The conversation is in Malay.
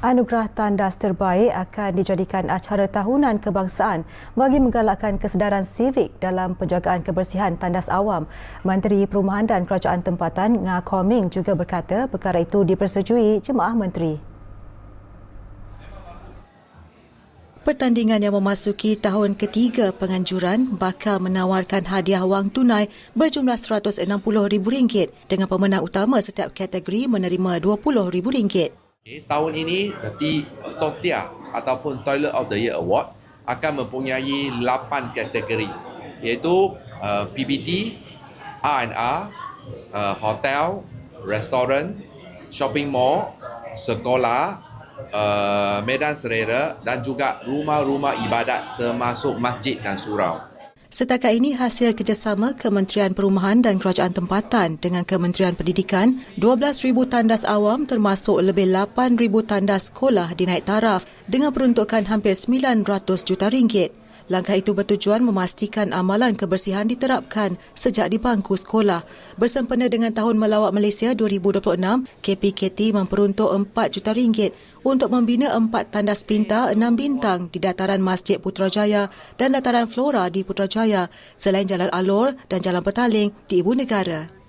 Anugerah Tandas Terbaik akan dijadikan acara tahunan kebangsaan bagi menggalakkan kesedaran sivik dalam penjagaan kebersihan tandas awam. Menteri Perumahan dan Kerajaan Tempatan Nga Koming juga berkata perkara itu dipersetujui Jemaah Menteri. Pertandingan yang memasuki tahun ketiga penganjuran bakal menawarkan hadiah wang tunai berjumlah RM160,000 dengan pemenang utama setiap kategori menerima RM20,000. Okay, tahun ini nanti TOTIA ataupun Toilet of the Year Award akan mempunyai 8 kategori iaitu uh, PBT, R&R, uh, hotel, restoran, shopping mall, sekolah, uh, medan serera dan juga rumah-rumah ibadat termasuk masjid dan surau. Setakat ini hasil kerjasama Kementerian Perumahan dan Kerajaan Tempatan dengan Kementerian Pendidikan, 12,000 tandas awam termasuk lebih 8,000 tandas sekolah dinaik taraf dengan peruntukan hampir 900 juta ringgit. Langkah itu bertujuan memastikan amalan kebersihan diterapkan sejak di bangku sekolah. Bersempena dengan Tahun Melawat Malaysia 2026, KPKT memperuntuk 4 juta ringgit untuk membina empat tandas pintar enam bintang di dataran Masjid Putrajaya dan dataran Flora di Putrajaya selain Jalan Alor dan Jalan Petaling di Ibu Negara.